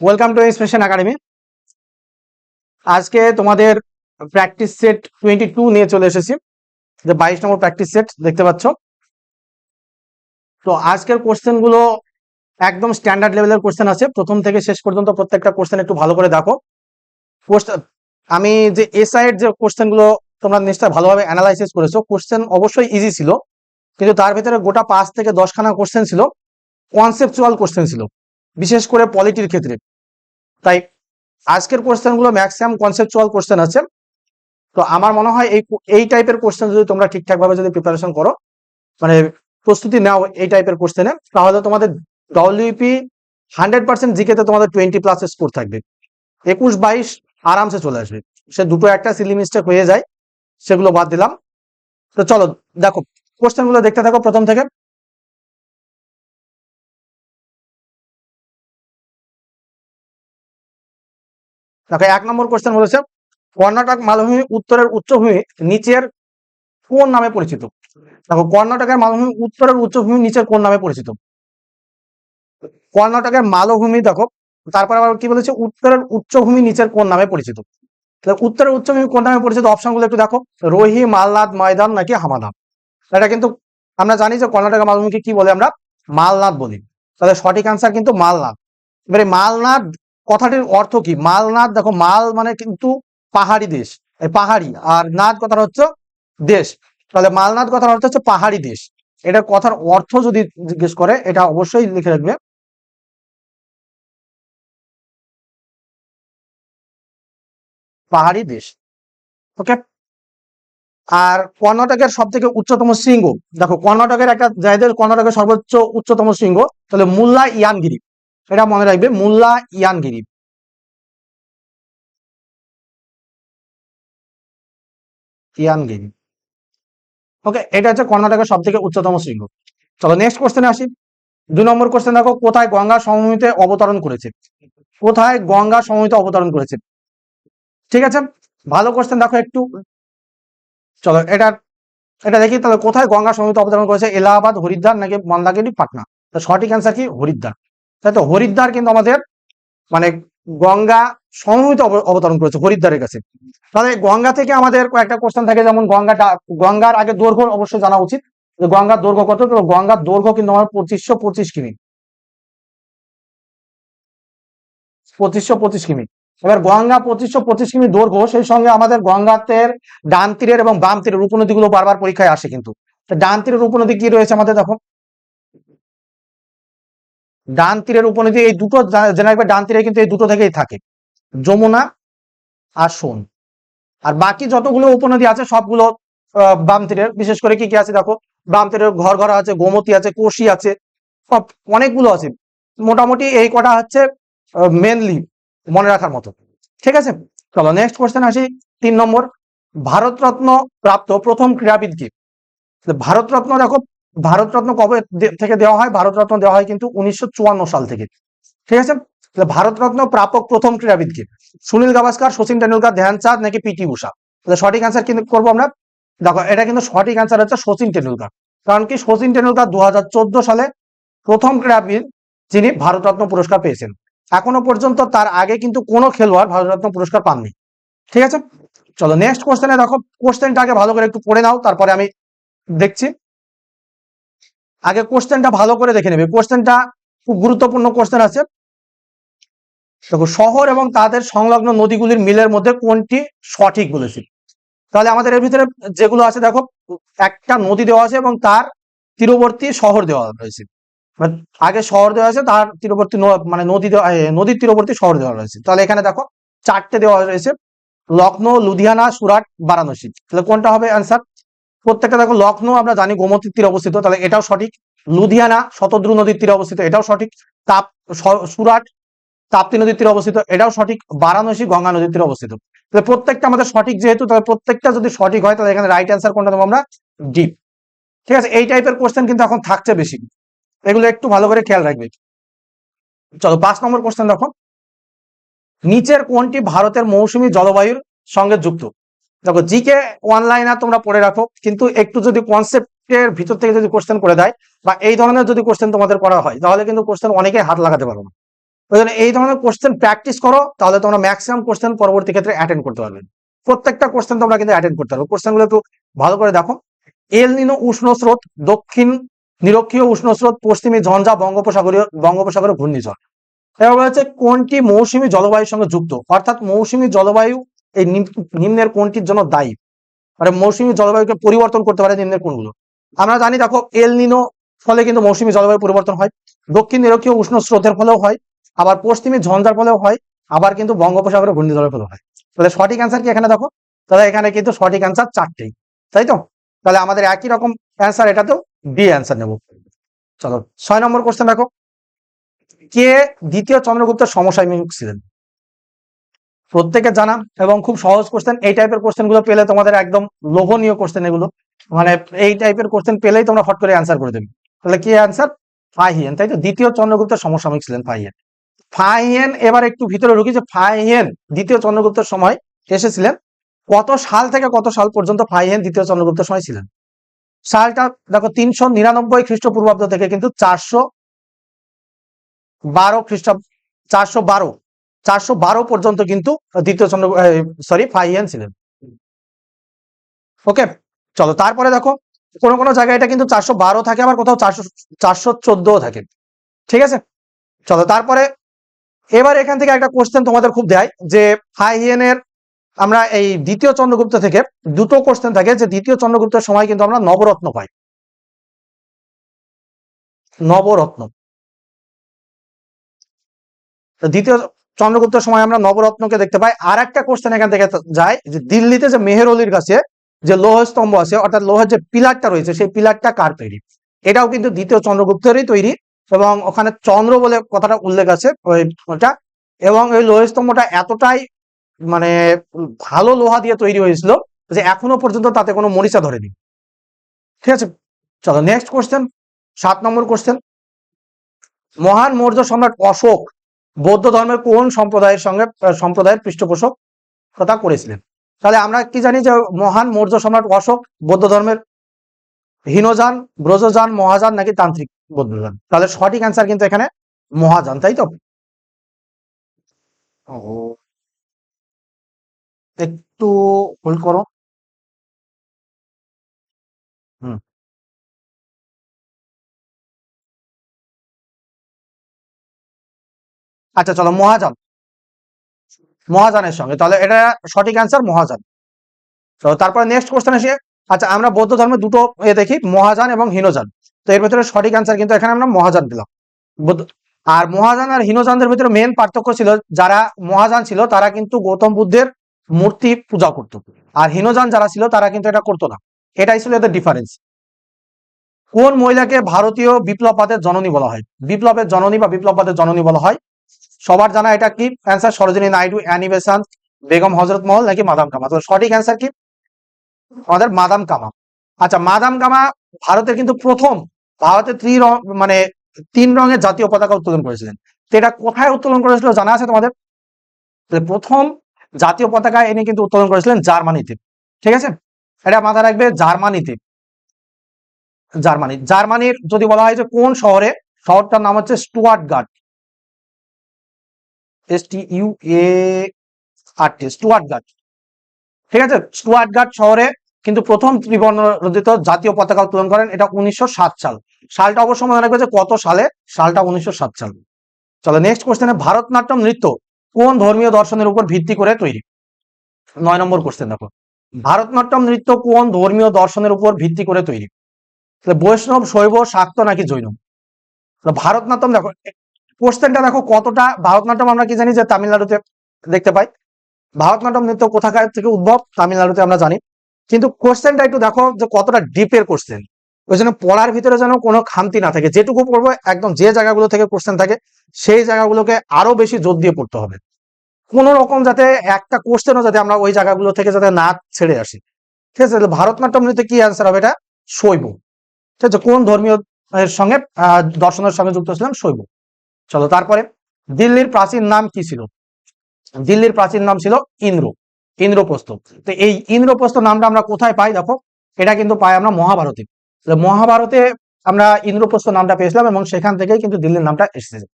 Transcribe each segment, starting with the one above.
Welcome to inspiration academy আজকে তোমাদের practice set twenty two নিয়ে চলে এসেছি। যে বাইশ নম্বর প্র্যাকটিস সেট দেখতে পাচ্ছ। তো আজকের কোশ্চেনগুলো একদম স্ট্যান্ডার্ড লেভেলের কোশ্চেন আছে। প্রথম থেকে শেষ পর্যন্ত প্রত্যেকটা কোশ্চেন একটু ভালো করে দেখো। আমি যে এসআই এর যে কোশ্চেনগুলো তোমরা নিশ্চয় ভালোভাবে অ্যানালাইসিস করেছ কোশ্চেন অবশ্যই ইজি ছিল। কিন্তু তার ভিতরে গোটা পাঁচ থেকে দশখানা কোশ্চেন ছিল। কনসেপচুয়াল কোশ্চেন ছিল। বিশেষ করে পলিটির ক্ষেত্রে। তাই আজকের কোশ্চেনগুলো ম্যাক্সিমাম কনসেপচুয়াল কোশ্চেন আছে। তো আমার মনে হয় এই এই টাইপের কোশ্চেন যদি তোমরা ঠিকঠাক ভাবে যদি প্রিপারেশন করো মানে প্রস্তুতি নাও এই টাইপের কোশ্চেনে তাহলে তোমাদের ডব্লিউপি হান্ড্রেড পার্সেন্ট জিকেতে তোমাদের টোয়েন্টি প্লাস স্কোর থাকবে। একুশ, বাইশ আরামসে চলে আসবে। সে দুটো একটা সিলি মিস্টেক হয়ে যায়, সেগুলো বাদ দিলাম। তো চলো, দেখো কোশ্চেনগুলো দেখতে থাকো প্রথম থেকে। দেখো, এক নম্বর কোশ্চেন বলেছে কর্ণাটক মালভূমি উত্তরের উচ্চভূমি নিচের কোন নামে পরিচিত? দেখো, কর্ণাটকের মালভূমি উত্তরের উচ্চভূমি নিচের কোন নামে পরিচিত? কর্ণাটকের মালভূমি দেখো, তারপর আবার কি বলেছে? উত্তরের উচ্চভূমি নিচের কোন নামে পরিচিত? তাহলে উত্তরের উচ্চভূমি কোন নামে পরিচিত? অপশনগুলো একটু দেখো, রোহি মালনাদ ময়দান নাকি হামাদান এটা কিন্তু আমরা জানি যে কর্ণাটকের মালভূমিকে কি বলে আমরা? মালনাদ বলি। তাহলে সঠিক আনসার কিন্তু মালনাদ এবারে মালনাদ কথাটির অর্থ কি? মালনাদ দেখো মাল মানে কিন্তু পাহাড়ি দেশ। পাহাড়ি, আর নাদ কথাটা হচ্ছে দেশ। তাহলে মালনাদ কথার অর্থ হচ্ছে পাহাড়ি দেশ। এটা কথার অর্থ যদি জিজ্ঞেস করে, এটা অবশ্যই লিখে রাখবে। পাহাড়ি দেশ। ওকে? আর কর্ণাটকের সব থেকে উচ্চতম শৃঙ্গ। দেখো, কর্ণাটকের একটা জায়গায় কর্ণাটকের সর্বোচ্চ উচ্চতম শৃঙ্গ, তাহলে মুল্লা ইয়ানগিরি। এটা মনে রাখবে মুল্লা ইয়ানগিরি। ইয়ানগিরি। ওকে এটা হচ্ছে কর্ণাটকের সব থেকে উচ্চতম শৃঙ্গ। চলো নেক্সট কোশ্চেনে আসি। দুই নম্বর কোশ্চেন দেখো, কোথায় গঙ্গা সমভূমিতে অবতরণ করেছে? কোথায় গঙ্গা সমভূমিতে অবতরণ করেছে? ঠিক আছে? ভালো কোশ্চেন দেখো একটু। চলো, এটা এটা দেখি, তাহলে কোথায় গঙ্গা সমভূমিতে অবতরণ করেছে? এলাহাবাদ, হরিদ্বার নাকি মন্দাগিরি পাটনা? সঠিক অ্যান্সার কি? হরিদ্বার। তাই তো? হরিদ্বার কিন্তু আমাদের মানে গঙ্গা সমভূমিতে অব- অবতরণ করেছে হরিদ্বারের কাছে। তাহলে গঙ্গা থেকে আমাদের কয়েকটা কোশ্চেন থাকে, যেমন গঙ্গাটা, গঙ্গার আগে দৈর্ঘ্য অবশ্যই জানা উচিত। গঙ্গার দৈর্ঘ্য কত? তো গঙ্গার দৈর্ঘ্য কিন্তু আমার পঁচিশশো পঁচিশ কিমি। পঁচিশশো পঁচিশ কিমি। এবার গঙ্গা পঁচিশশো পঁচিশ কিমি দৈর্ঘ্য, সেই সঙ্গে আমাদের গঙ্গাতের ডান তীরের এবং বাম তীরের উপনদীগুলো বারবার পরীক্ষায় আসে কিন্তু। ডান তীরের উপনদী কি রয়েছে আমাদের দেখো? ডান তীরের উপনদী এই দুটো জেনে ডান তীরে কিন্তু এই দুটো থেকেই থাকে। যমুনা আর সোন। আর বাকি যতগুলো উপনদী আছে, সবগুলো বাম তীরের। বিশেষ করে কি কি আছে দেখো? বাম তীরের ঘর ঘর আছে, গোমতী আছে, কোশি আছে, সব অনেকগুলো আছে। মোটামুটি এই কটা হচ্ছে মেনলি মনে রাখার মতো। ঠিক আছে? চলো নেক্সট কোয়েশ্চেন আসি তিন নম্বর। ভারতরত্ন প্রাপ্ত প্রথম ক্রীড়াবিদ কি? ভারতরত্ন দেখো ভারতরত্ন কবে থেকে দেওয়া হয়? ভারতরত্ন দেওয়া হয় কিন্তু উনিশশো চুয়ান্ন সাল থেকে। ঠিক আছে? ভারতরত্ন প্রাপক প্রথম ক্রীড়াবিদ কি সুনীল গাভাস্কার, সচিন টেন্ডুলকার ধ্যানচাঁদ নাকি পিটি উষা? তাহলে সঠিক অ্যান্সার কিন্তু করব আমরা। দেখো, এটা কিন্তু সঠিক অ্যান্সার হচ্ছে সচিন টেন্ডুলকার কারণ কি? সচিন টেন্ডুলকার দু হাজার চোদ্দ সালে প্রথম ক্রীড়াবিদ যিনি ভারতরত্ন পুরস্কার পেয়েছেন। এখনও পর্যন্ত তার আগে কিন্তু কোনো খেলোয়াড় ভারতরত্ন পুরস্কার পাননি। ঠিক আছে? চলো নেক্সট কোশ্চেনে দেখো কোশ্চেনটা আগে ভালো করে একটু পড়ে নাও, তারপরে আমি দেখছি। আগে কোশ্চেনটা ভালো করে দেখে নেবে। কোশ্চেনটা খুব গুরুত্বপূর্ণ কোশ্চেন আছে। দেখো, শহর এবং তাদের সংলগ্ন নদীগুলির মিলের মধ্যে কোনটি সঠিক বলেছি? তাহলে আমাদের এর ভিতরে যেগুলো আছে, দেখো, একটা নদী দেওয়া আছে এবং তার তীরবর্তী শহর দেওয়া রয়েছে। মানে আগে শহর দেওয়া আছে, তার তীরবর্তী মানে নদী নদীর তীরবর্তী শহর দেওয়া রয়েছে। তাহলে এখানে দেখো, চারটে দেওয়া রয়েছে। লখনৌ, লুধিয়ানা, সুরাট, বারাণসী। তাহলে কোনটা হবে অ্যান্সার প্রত্যেকটা দেখো লখনৌ আমরা জানি গোমতীর তীরে অবস্থিত, তাহলে এটাও সঠিক। লুধিয়ানা, শতদ্রু নদীর তীরে অবস্থিত, এটাও সঠিক। তাপ সুরাট, তাপ্তি নদীর তীরে অবস্থিত, এটাও সঠিক। বারাণসী, গঙ্গা নদীর তীরে অবস্থিত। তাহলে প্রত্যেকটা আমাদের সঠিক যেহেতু, তাহলে প্রত্যেকটা যদি সঠিক হয়, তাহলে এখানে রাইট অ্যান্সার কোনটা দেবো আমরা? ডিপ ঠিক আছে, এই টাইপের কোশ্চেন কিন্তু এখন থাকছে বেশি। এগুলো একটু ভালো করে খেয়াল রাখবে। চলো, পাঁচ নম্বর কোশ্চেন দেখো। নিচের কোনটি ভারতের মৌসুমী জলবায়ুর সঙ্গে যুক্ত? দেখো জি জিকে অনলাইনে তোমরা পড়ে রাখো, কিন্তু একটু যদি কনসেপ্টের ভিতর থেকে যদি কোশ্চেন করে দেয়, বা এই ধরনের যদি কোশ্চেন তোমাদের করা হয়, তাহলে কিন্তু কোশ্চেন অনেকে হাত লাগাতে পারো না। ওই জন্য এই ধরনের কোশ্চেন প্র্যাকটিস করো, তাহলে তোমরা ম্যাক্সিমাম কোশ্চেন পরবর্তী ক্ষেত্রে অ্যাটেন্ড করতে পারবে। প্রত্যেকটা কোশ্চেন তোমরা কিন্তু অ্যাটেন্ড করতে পারবে। কোশ্চেনগুলো একটু ভালো করে দেখো। এল নিনো উষ্ণ স্রোত, দক্ষিণ নিরক্ষীয় উষ্ণ স্রোত, পশ্চিমী ঝঞ্ঝা, বঙ্গোপসাগরীয়, বঙ্গোপসাগরের ঘূর্ণিঝড়। এবার হচ্ছে কোনটি মৌসুমী জলবায়ুর সঙ্গে যুক্ত? অর্থাৎ মৌসুমী জলবায়ু এই নিম- নিম্নের কোনটির জন্য দায়ী? মানে মৌসুমী জলবায়ুকে পরিবর্তন করতে পারে নিম্নের কোনগুলো? আমরা জানি, দেখো এল নিনো ফলে কিন্তু মৌসুমী জলবায়ু পরিবর্তন হয়। দক্ষিণ নিরক্ষীয় উষ্ণ স্রোতের ফলেও হয়, আবার পশ্চিমী ঝঞ্ঝার ফলেও হয়, আবার কিন্তু বঙ্গোপসাগরের ঘূর্ণিঝড়ের ফলেও হয়। তাহলে সঠিক অ্যান্সার কি এখানে দেখো? তাহলে এখানে কিন্তু সঠিক অ্যান্সার চারটেই, তাই তো? তাহলে আমাদের একই রকম অ্যান্সার এটাতেও বি অ্যান্সার নেব। চলো, ছয় নম্বর কোশ্চেন দেখো। কে দ্বিতীয় চন্দ্রগুপ্তের সমসাময়িক ছিলেন? প্রত্যেকে জানা এবং খুব সহজ কোশ্চেন এই টাইপের কোশ্চেনগুলো পেলে তোমাদের একদম লোভনীয় কোশ্চেন এগুলো। মানে এই টাইপের কোশ্চেন পেলেই তোমরা ফট করে অ্যান্সার করে দেবে। তাহলে কি অ্যান্সার ফাহিয়েন, তাই তো? দ্বিতীয় চন্দ্রগুপ্তের সমসাময়িক ছিলেন ফাহিয়েন। ফাহিয়েন এবার একটু ভিতরে ঢুকি যে ফাহিয়েন দ্বিতীয় চন্দ্রগুপ্তের সময় এসেছিলেন। কত সাল থেকে কত সাল পর্যন্ত ফাহিয়েন দ্বিতীয় চন্দ্রগুপ্তের সময় ছিলেন? সালটা দেখো তিনশো নিরানব্বই খ্রিস্টপূর্বাব্দ থেকে কিন্তু চারশো বারো খ্রিস্টাব্দ, চারশো বারো চারশো বারো পর্যন্ত কিন্তু দ্বিতীয় চন্দ্র সরি ফাইয়ান ছিলেন। ওকে চলো, তারপরে দেখো, কোনো কোনো জায়গায় এটা কিন্তু চারশো বারো থাকে, আবার কোথাও চারশো চারশো থাকে। ঠিক আছে? চলো, তারপরে এবার এখান থেকে একটা কোশ্চেন তোমাদের খুব দেয়, যে ফাইহিয়েনের আমরা এই দ্বিতীয় চন্দ্রগুপ্ত থেকে দুটো কোশ্চেন থাকে, যে দ্বিতীয় চন্দ্রগুপ্তের সময় কিন্তু আমরা নবরত্ন পাই। নবরত্ন। দ্বিতীয় চন্দ্রগুপ্তের সময় আমরা নবরত্নকে দেখতে পাই। আর একটা কোশ্চেন এখান থেকে যায় যে দিল্লিতে যে মেহেরলির কাছে যে লৌহ স্তম্ভ আছে, অর্থাৎ লোহের যে পিলারটা রয়েছে, সেই পিলারটা কার তৈরি? এটাও কিন্তু দ্বিতীয় চন্দ্রগুপ্তেরই তৈরি এবং ওখানে চন্দ্র বলে কথাটা উল্লেখ আছে ওটা। এবং ওই লোহ স্তম্ভটা এতটাই মানে ভালো লোহা দিয়ে তৈরি হয়েছিল যে এখনও পর্যন্ত তাতে কোনো মরিচা ধরেনি। ঠিক আছে? চলো নেক্সট কোশ্চেন সাত নম্বর কোশ্চেন মহান মৌর্য সম্রাট অশোক বৌদ্ধ ধর্মের কোন সম্প্রদায়ের সঙ্গে সম্প্রদায়ের পৃষ্ঠপোষকতা করেছিলেন? তাহলে আমরা কি জানি যে মহান মৌর্য সম্রাট অশোক বৌদ্ধ ধর্মের হীনযান, ব্রজযান, মহাযান নাকি তান্ত্রিক বৌদ্ধযান? তাহলে সঠিক অ্যান্সার কিন্তু এখানে মহাযান, তাই তো? একটু হোল্ড করো। হুম। আচ্ছা চলো মহাযান মহাযানের সঙ্গে। তাহলে এটা সঠিক অ্যান্সার মহাযান তো তারপরে নেক্সট কোশ্চেন আসি। আচ্ছা আমরা বৌদ্ধ ধর্মে দুটো এ দেখি মহাযান এবং হীনযান তো এর ভিতরে সঠিক অ্যান্সার কিন্তু এখানে আমরা মহাযান দিলাম। বুদ্ধ- আর মহাযান আর হীনযানদের ভিতরে মেন পার্থক্য ছিল, যারা মহাযান ছিল, তারা কিন্তু গৌতম বুদ্ধের মূর্তি পূজা করত। আর হীনযান যারা ছিল, তারা কিন্তু এটা করতো না। এটাই ছিল এদের ডিফারেন্স কোন মহিলাকে ভারতীয় বিপ্লববাদের জননী বলা হয়? বিপ্লবের জননী বা বিপ্লববাদের জননী বলা হয় সবার জানা এটা কি? Answer Sarojini Naidu, Annie Besant, Begum Hazrat Mahal নাকি মাদাম কামা? তো সঠিক অ্যান্সার কি? আমাদের মাদাম কামা। আচ্ছা মাদাম কামা ভারতের কিন্তু প্রথম, ভারতে ত্রি মানে তিন রঙের জাতীয় পতাকা উত্তোলন করেছিলেন। তো এটা কোথায় উত্তোলন করেছিল জানা আছে তোমাদের? প্রথম জাতীয় পতাকা এনে কিন্তু উত্তোলন করেছিলেন জার্মানিতে। ঠিক আছে? এটা মাথায় রাখবে জার্মানিতে। জার্মানি। জার্মানির যদি বলা হয় যে কোন শহরে, শহরটার নাম হচ্ছে Stuttgart S A R T Stuttgart ঠিক আছে? স্টুয়ার্ট শহরে কিন্তু প্রথম ত্রিবর্ণ রচিত জাতীয় পতাকা উত্তোলন করেন এটা উনিশশো সাত সাল। সালটা অবশ্য মনে রাখবে যে কত সালে? সালটা উনিশশো সাত সাল। চলো নেক্সট কোশ্চেনে ভারতনাট্যম নৃত্য কোন ধর্মীয় দর্শনের উপর ভিত্তি করে তৈরি? নয় নম্বর কোশ্চেন দেখো। ভারতনাট্যম নৃত্য কোন ধর্মীয় দর্শনের উপর ভিত্তি করে তৈরি? বৈষ্ণব, শৈব, শাক্ত নাকি জৈন? ভারতনাট্যম দেখো কোশ্চেনটা দেখো কতটা ভারতনাট্যম আমরা কি জানি যে তামিলনাড়ুতে দেখতে পাই। ভারতনাট্যম নৃত্য কোথাকার থেকে উদ্ভব তামিলনাড়ুতে আমরা জানি। কিন্তু কোশ্চেনটা একটু দেখো যে কতটা ডিপের কোশ্চেন ওই জন্য পড়ার ভিতরে যেন কোনো খামতি না থাকে। যেটুকু পড়ব একদম যে জায়গাগুলো থেকে কোশ্চেন থাকে, সেই জায়গাগুলোকে আরও বেশি জোর দিয়ে পড়তে হবে। কোন রকম যাতে একটা কোশ্চেনও যাতে আমরা ওই জায়গাগুলো থেকে যাতে না ছেড়ে আসি। ঠিক আছে ভারতনাট্যম নৃত্যে কি অ্যান্সার হবে এটা? শৈব। ঠিক আছে, কোন ধর্মীয় সঙ্গে দর্শনের সঙ্গে যুক্ত ছিলাম, শৈব। চলো তারপরে, দিল্লির প্রাচীন নাম কি ছিল? দিল্লির প্রাচীন নাম ছিল ইন্দ্র, ইন্দ্রপ্রস্থ। তো এই ইন্দ্রপ্রস্থ নামটা আমরা কোথায় পাই দেখো? এটা কিন্তু পাই আমরা মহাভারতে। মহাভারতে আমরা ইন্দ্রপ্রস্থ নামটা পেয়েছিলাম এবং সেখান থেকেই কিন্তু দিল্লির নামটা এসেছে।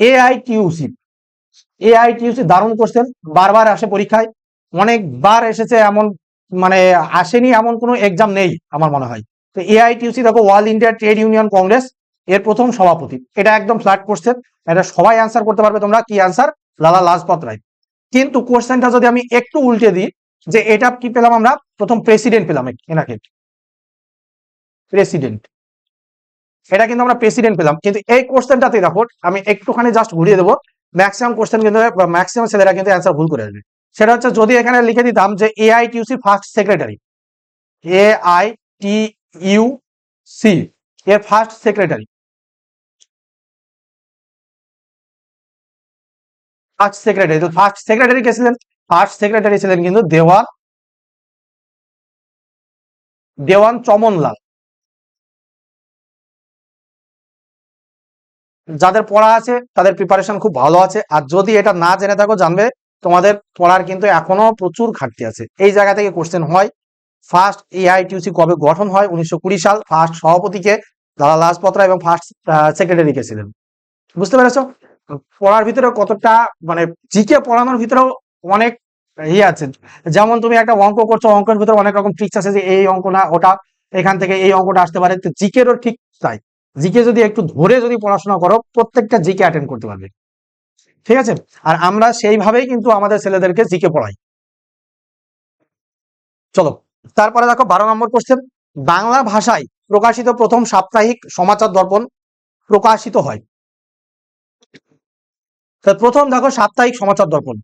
এআইটিউসি এআইটিউসি দারুণ কোশ্চেন বারবার আসে পরীক্ষায়। অনেকবার এসেছে এমন মানে আসেনি এমন কোনো এক্সাম নেই আমার মনে হয়। তো এ আই এআইটিউসি দেখো, world India trade union Congress এর প্রথম সভাপতি। এটা একদম ফ্ল্যাট কোশ্চেন এটা সবাই অ্যান্সার করতে পারবে তোমরা কি অ্যান্সার লালা লাজপত রায়। কিন্তু কোশ্চেনটা যদি আমি একটু উল্টে দিই, যে এটা কি পেলাম আমরা? প্রথম প্রেসিডেন্ট পেলাম এনাকে। প্রেসিডেন্ট এটা কিন্তু আমরা প্রেসিডেন্ট পেলাম। কিন্তু এই কোশ্চেনটাতে দেখো, আমি একটুখানি জাস্ট ঘুরিয়ে দেবো। ম্যাক্সিমাম কোশ্চেন কিন্তু ম্যাক্সিমাম ছেলেরা কিন্তু অ্যান্সার ভুল করে আসবে। সেটা হচ্ছে যদি এখানে লিখে দিতাম যে AITUC first secretary A I T U C এর ফার্স্ট সেক্রেটারি ফার্স্ট সেক্রেটারি তো ফার্স্ট সেক্রেটারি কে ছিলেন? ফার্স্ট সেক্রেটারি ছিলেন কিন্তু দেওয়ান দেওয়ান চমনলাল। যাদের পড়া আছে, তাদের প্রিপারেশন খুব ভালো আছে। আর যদি এটা না জেনে থাকো, জানবে, তোমাদের পড়ার কিন্তু এখনও প্রচুর ঘাটতি আছে। এই জায়গা থেকে কোশ্চেন হয় ফার্স্ট এআইটিউসি কবে গঠন হয়, উনিশশো কুড়ি সাল ফার্স্ট সভাপতিকে লালা লাজপত রায় এবং ফার্স্ট সেক্রেটারি কে ছিলেন। বুঝতে পেরেছ? পড়ার ভিতরে কতটা মানে জিকে পড়ানোর ভিতরেও অনেক ইয়ে আছে। যেমন তুমি একটা অঙ্ক করছ, অঙ্কের ভিতরে অনেক রকম ট্রিক্স আছে যে এই অঙ্ক না ওটা, এখান থেকে এই অঙ্কটা আসতে পারে। তো জিকেরও ঠিক তাই। জিকে যদি একটু ধরে যদি পড়াশোনা করো, প্রত্যেকটা জিকে অ্যাটেন্ড করতে পারবে। ঠিক আছে? আর আমরা সেইভাবেই কিন্তু আমাদের ছেলেদেরকে জিকে পড়াই। চলো, তারপরে দেখো বারো নম্বর কোশ্চেন বাংলা ভাষায় প্রকাশিত প্রথম সাপ্তাহিক সমাচার দর্পণ প্রকাশিত হয়। তাহলে প্রথম দেখো সাপ্তাহিক সমাচার দর্পণ।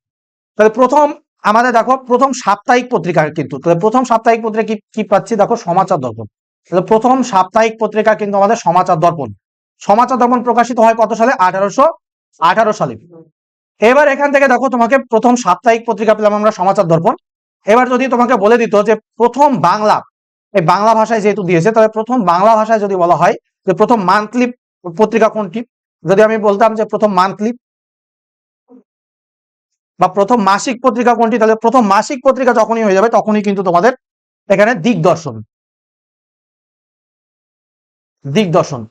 তাহলে প্রথম আমাদের দেখো, প্রথম সাপ্তাহিক পত্রিকা কিন্তু, তাহলে প্রথম সাপ্তাহিক পত্রিকা কি কি পাচ্ছি দেখো? সমাচার দর্পণ। তাহলে প্রথম সাপ্তাহিক পত্রিকা কিন্তু আমাদের সমাচার দর্পণ। সমাচার দর্পণ প্রকাশিত হয় কত সালে? আঠারোশো আঠারো সালে। এবার এখান থেকে দেখো তোমাকে প্রথম সাপ্তাহিক পত্রিকা পেলাম আমরা, সমাচার দর্পণ। এবার যদি তোমাকে বলে দিত যে প্রথম বাংলা, এই বাংলা ভাষায় যেহেতু দিয়েছে, তাহলে প্রথম বাংলা ভাষায় যদি বলা হয়, যে প্রথম মান্থলি পত্রিকা কোনটি? যদি আমি বলতাম যে প্রথম মান্থলি বা প্রথম মাসিক পত্রিকা কোনটি? তাহলে প্রথম মাসিক পত্রিকা যখনই হয়ে যাবে, তখনই কিন্তু তোমাদের এখানে দিগদর্শন। দিগদর্শন।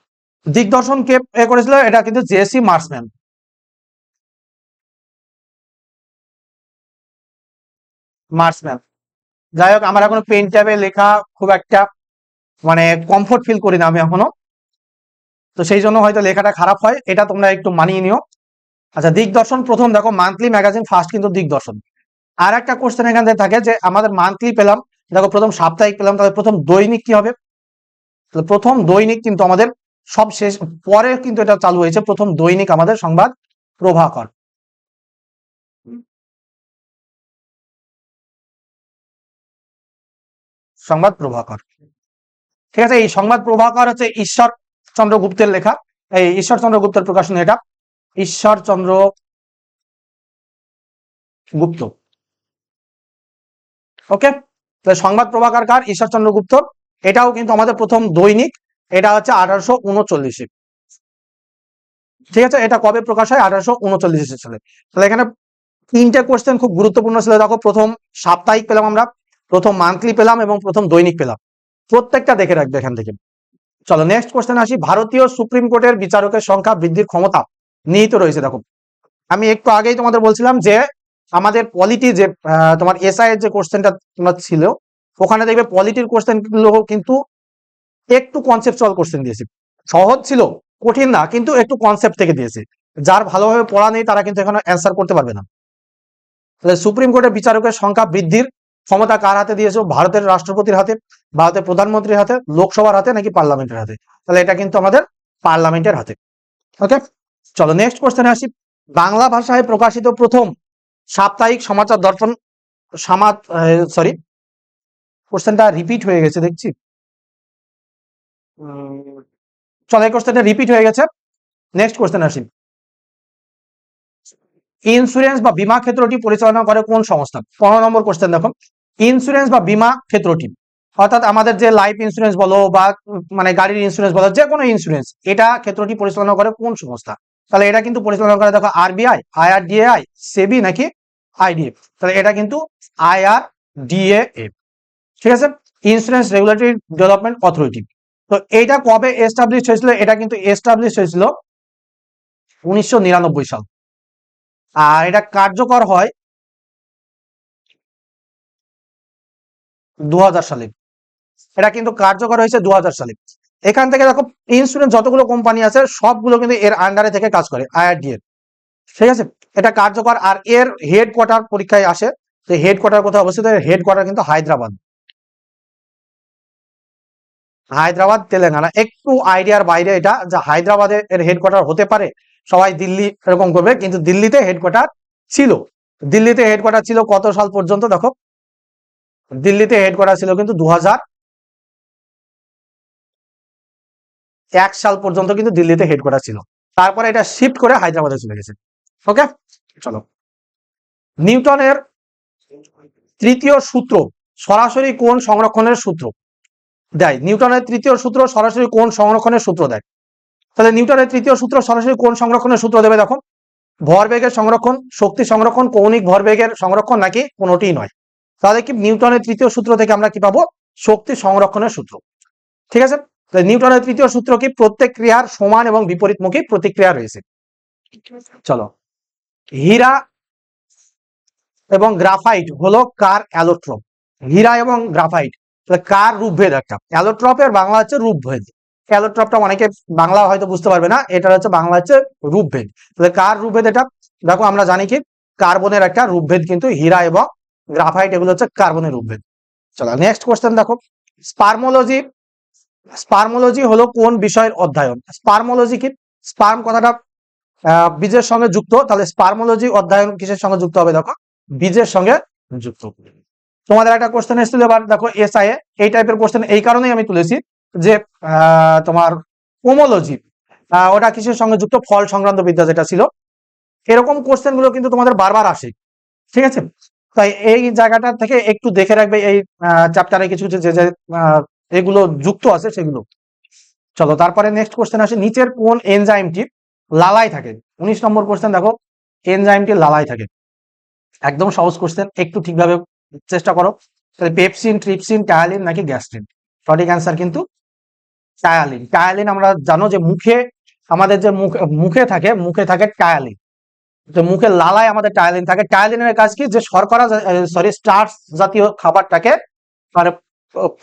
দিগদর্শন কে করেছিল? এটা কিন্তু জেসি মার্সম্যান মার্সম্যান যাই হোক, আমার এখনও পেন ট্যাবে লেখা খুব একটা মানে কমফোর্ট ফিল করি না আমি এখনও। তো সেই জন্য হয়তো লেখাটা খারাপ হয়, এটা তোমরা একটু মানিয়ে নিও। আচ্ছা দিগদর্শন প্রথম দেখো মান্থলি ম্যাগাজিন ফার্স্ট কিন্তু দিগদর্শন। আর একটা কোশ্চেন এখান থেকে থাকে যে, আমাদের মান্থলি পেলাম, দেখো প্রথম সাপ্তাহিক পেলাম, তাহলে প্রথম দৈনিক কি হবে? তাহলে প্রথম দৈনিক কিন্তু আমাদের সব শেষ, পরে কিন্তু এটা চালু হয়েছে, প্রথম দৈনিক আমাদের সংবাদ প্রভাকর। সংবাদ প্রভাকর। ঠিক আছে, এই সংবাদ প্রভাকর হচ্ছে ঈশ্বর চন্দ্র গুপ্তের লেখা, এই ঈশ্বর চন্দ্র গুপ্তের প্রকাশনী এটা ঈশ্বর চন্দ্র গুপ্ত। ওকে তাহলে সংবাদ প্রভাকর কার? ঈশ্বরচন্দ্র গুপ্ত। এটাও কিন্তু আমাদের প্রথম দৈনিক। এটা হচ্ছে আঠারোশো উনচল্লিশে। ঠিক আছে? এটা কবে প্রকাশ হয়? আঠারোশো উনচল্লিশে সালে। তাহলে এখানে তিনটে কোয়েশ্চেন খুব গুরুত্বপূর্ণ ছিল। দেখো, প্রথম সাপ্তাহিক পেলাম আমরা, প্রথম মান্থলি পেলাম এবং প্রথম দৈনিক পেলাম। প্রত্যেকটা দেখে রাখবে এখান থেকে। চলো নেক্সট কোশ্চেন আসি। ভারতীয় সুপ্রিম কোর্টের বিচারকের সংখ্যা বৃদ্ধির ক্ষমতা। নিহিত রয়েছে দেখো। আমি একটু আগেই তোমাদের বলছিলাম যে, আমাদের পলিটি যে তোমার এসআই এর যে কোশ্চেনটা তোমার ছিল, ওখানে দেখবে পলিটির কোশ্চেনগুলো কিন্তু একটু কনসেপচুয়াল কোশ্চেন দিয়েছে। সহজ ছিল, কঠিন না, কিন্তু একটু কনসেপ্ট থেকে দিয়েছে। যার ভালোভাবে পড়া নেই, তারা কিন্তু এখানে অ্যান্সার করতে পারবে না। তাহলে সুপ্রিম কোর্টের বিচারকের সংখ্যা বৃদ্ধির ক্ষমতা কার হাতে দিয়েছে? ভারতের রাষ্ট্রপতির হাতে, ভারতের প্রধানমন্ত্রীর হাতে, লোকসভার হাতে নাকি পার্লামেন্টের হাতে? তাহলে এটা কিন্তু আমাদের পার্লামেন্টের হাতে। ওকে চলো নেক্সট কোশ্চেনে আসি। বাংলা ভাষায় প্রকাশিত প্রথম সাপ্তাহিক সমাচার দর্পণ সমাজ সরি কোশ্চেনটা রিপিট হয়ে গেছে, দেখছি। চলো, এই কোশ্চেনটা রিপিট হয়ে গেছে। নেক্সট কোশ্চেন আসি। ইন্স্যুরেন্স বা বিমা ক্ষেত্রটি পরিচালনা করে কোন সংস্থা? পনেরো নম্বর কোশ্চেন দেখো। ইন্স্যুরেন্স বা বিমা ক্ষেত্রটি, অর্থাৎ আমাদের যে লাইফ ইন্স্যুরেন্স বলো বা মানে গাড়ির ইন্স্যুরেন্স বলো যে কোনো ইন্স্যুরেন্স এটা ক্ষেত্রটি পরিচালনা করে কোন সংস্থা? তাহলে এটা কিন্তু পরিচালনা করে দেখো আরবিআই আইআরডিএআই সেবি নাকি আইডিএফ তাহলে এটা কিন্তু আইআর ডিএ ঠিক আছে? ইন্স্যুরেন্স রেগুলেটরি ডেভেলপমেন্ট অথরিটি তো এইটা কবে এস্টাবলিশ হয়েছিল? এটা কিন্তু এস্টাবলিশ হয়েছিল উনিশশো নিরানব্বই সাল। আর এটা কার্যকর হয় দু হাজার সালে। এটা কিন্তু কার্যকর হয়েছে দু হাজার সালে। এখান থেকে দেখো ইন্স্যুরেন্স যতগুলো কোম্পানি আছে, সবগুলো কিন্তু এর আন্ডারে থেকে কাজ করে আইআরডি এর। ঠিক আছে? এটা কার্যকর, আর এর হেডকোয়ার্টার পরীক্ষায় আসে। তো হেডকোয়ার্টার কোথায় অবস্থিত? হেডকোয়ার্টার কিন্তু হায়দ্রাবাদ। হায়দ্রাবাদ, তেলেঙ্গানা। একটু আইডিয়ার বাইরে এটা, যে হায়দ্রাবাদে এর হেডকোয়ার্টার হতে পারে। সবাই দিল্লি এরকম করবে, কিন্তু দিল্লিতে হেডকোয়ার্টার ছিল। দিল্লিতে হেডকোয়ার্টার ছিল কত সাল পর্যন্ত? দেখো। দিল্লিতে হেডকোয়ার্টার ছিল কিন্তু দু হাজার এক সাল পর্যন্ত কিন্তু দিল্লিতে হেডকোয়ার্টার ছিল। তারপরে এটা শিফট করে হায়দ্রাবাদে চলে গেছে। ওকে চলো। নিউটনের তৃতীয় সূত্র সরাসরি কোন সংরক্ষণের সূত্র? দেয়, নিউটনের তৃতীয় সূত্র সরাসরি কোন সংরক্ষণের সূত্র দেয়? তাহলে নিউটনের তৃতীয় সূত্র সরাসরি কোন সংরক্ষণের সূত্র দেবে দেখো? ভরবেগের সংরক্ষণ, শক্তি সংরক্ষণ, কৌণিক ভরবেগের সংরক্ষণ নাকি কোনোটিই নয়। তাহলে কি নিউটনের তৃতীয় সূত্র থেকে আমরা কি পাবো? শক্তি সংরক্ষণের সূত্র। ঠিক আছে? নিউটনের তৃতীয় সূত্র কি প্রত্যেক ক্রিয়ার সমান এবং বিপরীতমুখী প্রতিক্রিয়া রয়েছে। চলো। হীরা এবং গ্রাফাইট হলো কার অ্যালোট্রপ? হীরা এবং গ্রাফাইট কার রূপভেদ একটা? অ্যালোট্রপের বাংলা হচ্ছে রূপভেদ। অ্যালোট্রপটা অনেকে বাংলা হয়তো বুঝতে পারবে না এটা হচ্ছে বাংলা হচ্ছে রূপভেদ। তাহলে কার রূপভেদ এটা? দেখো, আমরা জানি কি, কার্বনের একটা রূপভেদ কিন্তু হীরা এবং গ্রাফাইট, এগুলো হচ্ছে কার্বনের রূপভেদ। চলো নেক্সট কোশ্চেন দেখো। স্পার্মোলজি স্পার্মোলজি হলো কোন বিষয়ের অধ্যয়ন? স্পার্মোলজি কি? স্পার্ম কথাটা বীজের সঙ্গে যুক্ত। তাহলে স্পার্মোলজি অধ্যয়ন কিসের সঙ্গে যুক্ত হবে দেখো? বীজের সঙ্গে যুক্ত। তোমাদের একটা কোশ্চেন এসেছিল, এবার দেখো এসআই এই টাইপের কোশ্চেন এই কারণেই আমি তুলেছি যে তোমার পোমোলজি ওটা কিসের সঙ্গে যুক্ত? ফল সংক্রান্ত বিদ্যা যেটা ছিল। এরকম কোশ্চেনগুলো কিন্তু তোমাদের বারবার আসে। ঠিক আছে? তাই এই জায়গাটা থেকে একটু দেখে রাখবে এই চ্যাপ্টারে কিছু কিছু যে যে এগুলো যুক্ত আছে সেগুলো। চলো, তারপরে নেক্সট কোশ্চেন আসে, নিচের কোন এনজাইমটি লালাই থাকে? উনিশ নম্বর কোশ্চেন দেখো এনজাইমটি লালাই থাকে। একদম সহজ কোশ্চেন একটু ঠিকভাবে চেষ্টা করো। পেপসিন ট্রিপসিন টায়ালিন নাকি গ্যাস্ট্রিন সঠিক অ্যান্সার কিন্তু টায়ালিন টায়ালিন আমরা জানো যে মুখে, আমাদের যে মুখ, মুখে থাকে মুখে থাকে টায়ালিন তো মুখে লালায় আমাদের টায়ালিন থাকে। টায়ালিনের কাজ কি? যে শর্করা সরি স্টার্চ জাতীয় খাবারটাকে মানে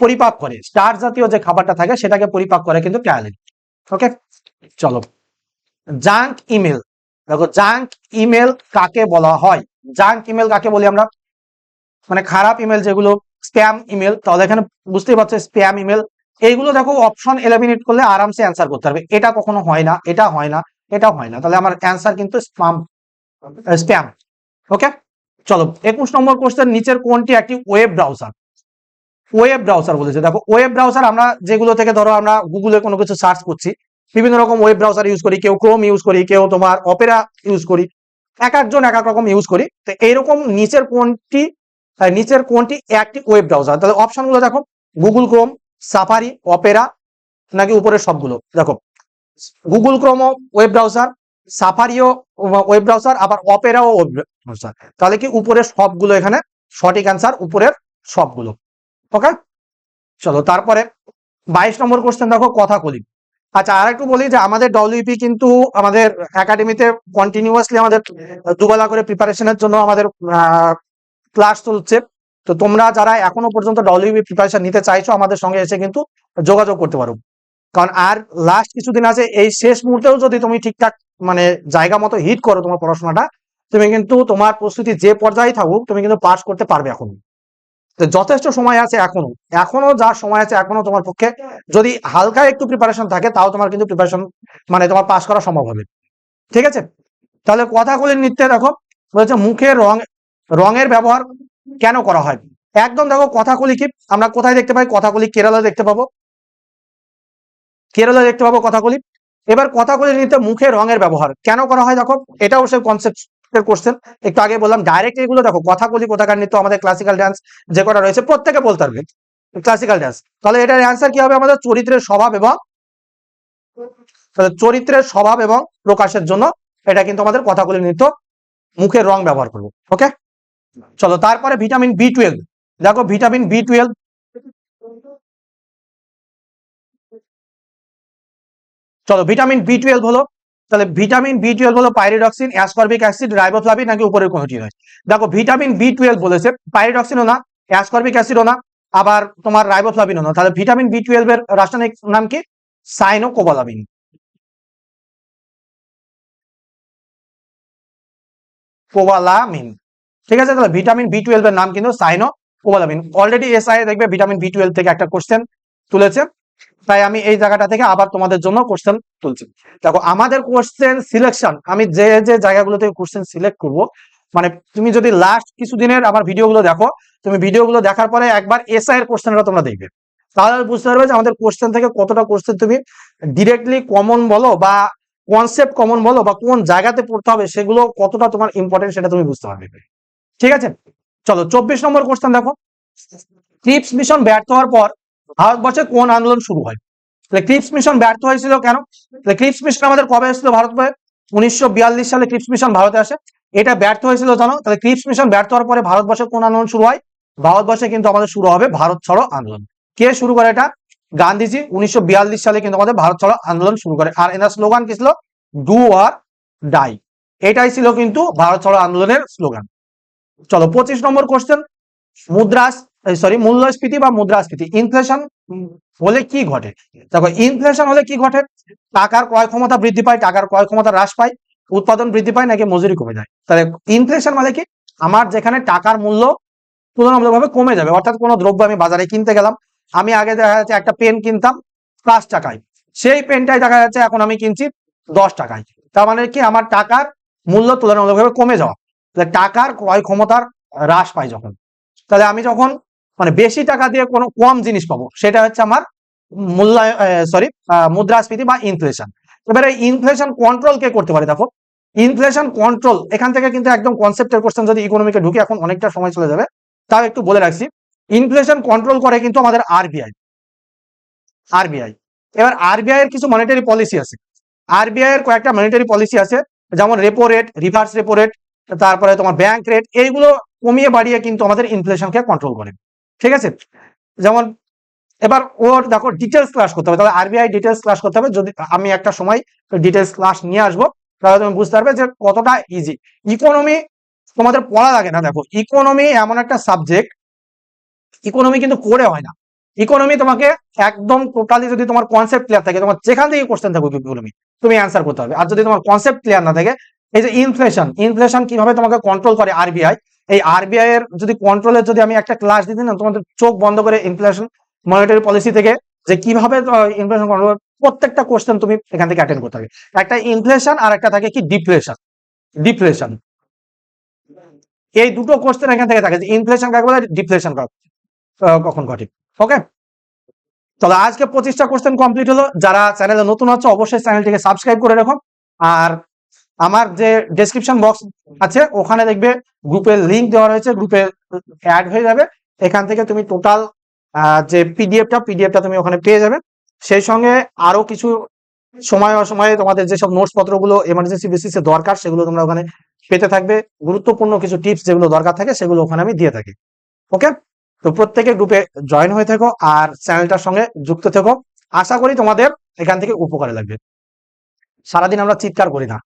পরিপাক করে। স্টার্চ জাতীয় যে খাবারটা থাকে, সেটাকে পরিপাক করে কিন্তু টায়ালিন ওকে চলো। জাঙ্ক ইমেল দেখো জাঙ্ক ইমেল কাকে বলা হয়? জাঙ্ক ইমেল কাকে বলি আমরা? মানে খারাপ ইমেল যেগুলো স্প্যাম ইমেল তাহলে এখানে বুঝতেই পারছ স্প্যাম ইমেল এইগুলো দেখো অপশন এলিমিনেট করলে আরামসে অ্যান্সার করতে পারবে। এটা কখনো হয় না, এটা হয় না, এটা হয় না। তাহলে আমার অ্যান্সার কিন্তু স্পাম স্প্যাম ওকে চলো, একুশ নম্বর কোশ্চেন নিচের কোনটি একটি ওয়েব ব্রাউজার ওয়েব ব্রাউজার বলেছে। দেখো ওয়েব ব্রাউজার আমরা যেগুলো থেকে ধরো আমরা গুগলে কোনো কিছু সার্চ করছি, বিভিন্ন রকম ওয়েব ব্রাউজার ইউজ করি, কেউ ক্রোম ইউজ করি, কেউ তোমার অপেরা ইউজ করি, এক একজন এক এক রকম ইউজ করি। তো এইরকম নিচের কোনটি নিচের কোনটি একটি ওয়েব ব্রাউজার তাহলে অপশনগুলো দেখো গুগল ক্রোম সাফারি অপেরা নাকি উপরের সবগুলো? দেখো গুগল ক্রোমও ওয়েব ব্রাউজার সাফারিও ওয়েব ব্রাউজার আবার অপেরাও ওয়েব ব্রাউজার তাহলে কি উপরের সবগুলো এখানে সঠিক অ্যান্সার উপরের সবগুলো। ওকে চলো, তারপরে বাইশ নম্বর কোশ্চেন দেখো, কথা কলি। আচ্ছা আর একটু বলি যে আমাদের ডব্লিউপি কিন্তু আমাদের একাডেমিতে কন্টিনিউয়াসলি আমাদের দুবেলা করে প্রিপারেশনের জন্য আমাদের ক্লাস চলছে। তো তোমরা যারা এখনও পর্যন্ত ডব্লিউপি প্রিপারেশন নিতে চাইছো, আমাদের সঙ্গে এসে কিন্তু যোগাযোগ করতে পারো। কারণ আর লাস্ট কিছুদিন আছে, এই শেষ মুহূর্তেও যদি তুমি ঠিকঠাক মানে জায়গা মতো হিট করো তোমার পড়াশোনাটা, তুমি কিন্তু তোমার প্রস্তুতি যে পর্যায়ে থাকুক, তুমি কিন্তু পাস করতে পারবে এখন যথেষ্ট সময় আছে এখনও। এখনও যা সময় আছে এখনও তোমার পক্ষে যদি হালকা একটু প্রিপারেশন থাকে, তাও তোমার কিন্তু প্রিপারেশন মানে তোমার পাস করা সম্ভব হবে। ঠিক আছে? তাহলে কথাগুলি নৃত্যে দেখো, বলেছে মুখে রং, রঙের ব্যবহার কেন করা হয়? একদম দেখো কথাগুলি কি, আমরা কোথায় দেখতে পাই? কথাগুলি কেরালা দেখতে পাবো। কেরালা দেখতে পাবো কথাগুলি। এবার কথাগুলি নিতে মুখে রঙের ব্যবহার কেন করা হয় দেখো, এটাও সে কনসেপ্টের কোশ্চেন একটু আগে বললাম ডাইরেক্ট এগুলো দেখো, কথাগুলি কোথাকার নৃত্য, আমাদের ক্লাসিক্যাল ডান্স যে কটা রয়েছে, প্রত্যেকে বলতে পারবে। ক্লাসিক্যাল ডান্স তাহলে এটার অ্যান্সার কি হবে আমাদের? চরিত্রের স্বভাব এবং চরিত্রের স্বভাব এবং প্রকাশের জন্য এটা কিন্তু আমাদের কথাগুলি নৃত্য মুখের রং ব্যবহার করব ওকে চলো, তারপরে ভিটামিন বি টুয়েলভ দেখো ভিটামিন বি টুয়েলভ চলো ভিটামিন বি টুয়েলভ হলো তাহলে ভিটামিন বি টুয়েলভ হলো পাইরিডক্সিন অ্যাসকর্বিক অ্যাসিড রাইবোফ্লাভিন নাকি উপরের কোনোটি নয়। দেখো ভিটামিন বি টুয়েলভ বলেছে পাইরিডক্সিনও না অ্যাসকর্বিক অ্যাসিডও না, আবার তোমার রাইবোফ্লাভিনও না। তাহলে ভিটামিন বি টুয়েলভ এর রাসায়নিক নাম কি? সাইনো কোবালামিন কোবালামিন ঠিক আছে, তাহলে ভিটামিন বি টুয়েলভ এর নাম কিন্তু সাইনো কোবালামিন অলরেডি এসআই দেখবে ভিটামিন বি টুয়েলভ থেকে একটা কোশ্চেন তুলেছে। তাই আমি এই জায়গাটা থেকে আবার তোমাদের জন্য কোশ্চেন তুলছি। দেখো, আমাদের কোশ্চেন সিলেকশন আমি যে যে জায়গাগুলো থেকে কোশ্চেন সিলেক্ট করব মানে তুমি যদি লাস্ট কিছুদিনের আমার ভিডিওগুলো দেখো, তুমি ভিডিওগুলো দেখার পরে একবার এসআই এর কোশ্চেনটা তোমরা দেখবে। তাহলে বুঝতে পারবে যে আমাদের কোশ্চেন থেকে কতটা কোশ্চেন তুমি ডিরেক্টলি কমন বলো বা কনসেপ্ট কমন বলো বা কোন জায়গাতে পড়তে হবে, সেগুলো কতটা তোমার ইম্পর্টেন্ট সেটা তুমি বুঝতে পারবে। ঠিক আছে? চলো, চব্বিশ নম্বর কোশ্চেন দেখো। ক্রিপস মিশন ব্যর্থ হওয়ার পর ভারতবর্ষে কোন আন্দোলন শুরু হয় তাহলে ক্রিপস মিশন ব্যর্থ হয়েছিল কেন? তাহলে ক্রিপস মিশন আমাদের কবে এসেছিল ভারতে উনিশশো সালে ক্রিপস মিশন ভারতে আসে। এটা ব্যর্থ হয়েছিল জানো? তাহলে ক্রিপস মিশন ব্যর্থ হওয়ার পরে ভারতবর্ষে কোন আন্দোলন শুরু হয়? ভারতবর্ষে কিন্তু আমাদের শুরু হবে ভারত ছাড়ো আন্দোলন। কে শুরু করে এটা? গান্ধীজি উনিশশো বিয়াল্লিশ সালে কিন্তু আমাদের ভারত ছাড়ো আন্দোলন শুরু করে। আর এনার স্লোগান কি ছিল? ডু আর ডাই এটাই ছিল কিন্তু ভারত ছাড়ো আন্দোলনের স্লোগান। চলো, পঁচিশ নম্বর কোশ্চেন মুদ্রাস সরি মূল্যস্ফীতি বা মুদ্রাস্ফীতি ইনফ্লেশন হলে কি ঘটে? দেখো ইনফ্লেশন হলে কি ঘটে? টাকার ক্রয় ক্ষমতা বৃদ্ধি পায়, টাকার ক্রয় ক্ষমতা হ্রাস পায়, উৎপাদন বৃদ্ধি পায় নাকি মজুরি কমে যায়? তাহলে ইনফ্লেশন মানে কি? আমার যেখানে টাকার মূল্য তুলনামূলকভাবে কমে যাবে। অর্থাৎ কোনো দ্রব্য আমি বাজারে কিনতে গেলাম, আমি আগে দেখা যাচ্ছে একটা পেন কিনতাম পাঁচ টাকায়। সেই পেনটাই দেখা যাচ্ছে এখন আমি কিনছি দশ টাকায়। তার মানে কি? আমার টাকার মূল্য তুলনামূলকভাবে কমে যাওয়া। তাহলে টাকার ক্রয় ক্ষমতার হ্রাস পাই যখন। তাহলে আমি যখন মানে বেশি টাকা দিয়ে কোনো কম জিনিস পাবো, সেটা হচ্ছে আমার মূল্যায় সরি মুদ্রাস্ফীতি বা ইনফ্লেশন এবারে ইনফ্লেশন কন্ট্রোল কে করতে পারে দেখো। ইনফ্লেশন কন্ট্রোল এখান থেকে কিন্তু একদম কনসেপ্টের কোশ্চেন যদি ইকোনমিকে ঢুকে এখন অনেকটা সময় চলে যাবে, তাও একটু বলে রাখছি। ইনফ্লেশন কন্ট্রোল করে কিন্তু আমাদের আরবিআই আরবিআই এবার আরবিআই এর কিছু মনিটারি পলিসি আছে। আরবিআই এর কয়েকটা মনিটারি পলিসি আছে, যেমন repo rate reverse repo rate তারপরে তোমার ব্যাংক রেট এইগুলো কমিয়ে বাড়িয়ে কিন্তু আমাদের ইনফ্লেশনকে কন্ট্রোল করে। ঠিক আছে? যেমন, এবার ওর দেখো ডিটেলস ক্লাস করতে হবে, তাহলে আরবিআই ডিটেলস ক্লাস করতে হবে, যদি আমি একটা সময় ডিটেলস ক্লাস নিয়ে আসব, তাহলে তুমি বুঝতে পারবে যে কতটা ইজি ইকোনমি তোমাদের পড়া লাগে না, দেখো ইকোনমি এমন একটা সাবজেক্ট ইকোনমি কিন্তু করে হয় না। ইকোনমি তোমাকে একদম টোটালি যদি তোমার কনসেপ্ট ক্লিয়ার থাকে, তোমার যেখান থেকে কোশ্চেন থাকবে ইকোনমি তুমি অ্যান্সার করতে হবে আর যদি তোমার কনসেপ্ট ক্লিয়ার না থাকে, এই যে ইনফ্লেশন ইনফ্লেশন কীভাবে তোমাকে কন্ট্রোল করে আরবিআই এই আরবিআই এর যদি কন্ট্রোলের যদি আমি একটা ক্লাস দিতে না তোমাদের চোখ বন্ধ করে ইনফ্লেশন মনিটারি পলিসি থেকে যে কীভাবে ইনফ্লেশন কন্ট্রোল প্রত্যেকটা কোশ্চেন তুমি এখান থেকে অ্যাটেন্ড করতে হবে। একটা ইনফ্লেশন আর একটা থাকে কি ডিপ্রেশন ডিপ্রেশন এই দুটো কোশ্চেন এখান থেকে থাকে ইনফ্লেশন কাকে বলে ডিপ্রেশন কখন ঘটে। ওকে তাহলে আজকে পঁচিশটা কোশ্চেন কমপ্লিট হলো। যারা চ্যানেলে নতুন হচ্ছে অবশ্যই চ্যানেলটিকে সাবস্ক্রাইব করে রাখো। আর আমার যে ডেসক্রিপশন বক্স আছে, ওখানে দেখবে গ্রুপের লিংক দেওয়া রয়েছে গ্রুপে অ্যাড হয়ে যাবে। এখান থেকে তুমি টোটাল যে পিডিএফটা পিডিএফটা তুমি ওখানে পেয়ে যাবে। সেই সঙ্গে আরও কিছু সময় অসময়ে তোমাদের যেসব নোটস পত্রগুলো এমার্জেন্সি বেসিসে দরকার, সেগুলো তোমরা ওখানে পেতে থাকবে। গুরুত্বপূর্ণ কিছু টিপস যেগুলো দরকার থাকে, সেগুলো ওখানে আমি দিয়ে থাকি। ওকে তো প্রত্যেকে গ্রুপে জয়েন হয়ে থেকো আর চ্যানেলটার সঙ্গে যুক্ত থেকো। আশা করি তোমাদের এখান থেকে উপকারে লাগবে। সারাদিন আমরা চিৎকার করি না।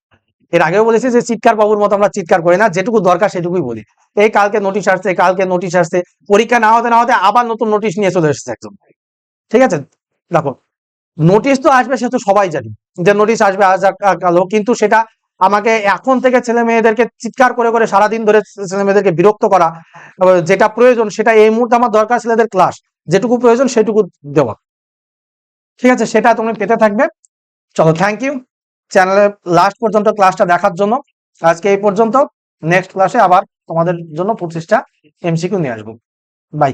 এর আগেও বলেছি যে চিৎকার বাবুর মতো আমরা চিৎকার করি না, যেটুকু দরকার সেটুকুই বলি। এই কালকে নোটিশ আসছে, কালকে নোটিশ আসছে, পরীক্ষা না হতে না হতে আবার নতুন নোটিশ নিয়ে চলে এসেছে একদম ঠিক আছে? দেখো নোটিশ তো আসবে, সে তো সবাই জানি যে নোটিশ আসবে, আজ কালো কিন্তু সেটা আমাকে এখন থেকে ছেলে মেয়েদেরকে চিৎকার করে করে সারাদিন ধরে ছেলে মেয়েদেরকে বিরক্ত করা যেটা প্রয়োজন সেটা এই মুহূর্তে আমার দরকার ছেলেদের ক্লাস যেটুকু প্রয়োজন সেটুকু দেওয়া। ঠিক আছে? সেটা তুমি পেতে থাকবে। চলো থ্যাংক ইউ চ্যানেলে লাস্ট পর্যন্ত ক্লাসটা দেখার জন্য। আজকে এই পর্যন্ত। নেক্সট ক্লাসে আবার তোমাদের জন্য পঁচিশটা এমসিকিউ নিয়ে আসব। বাই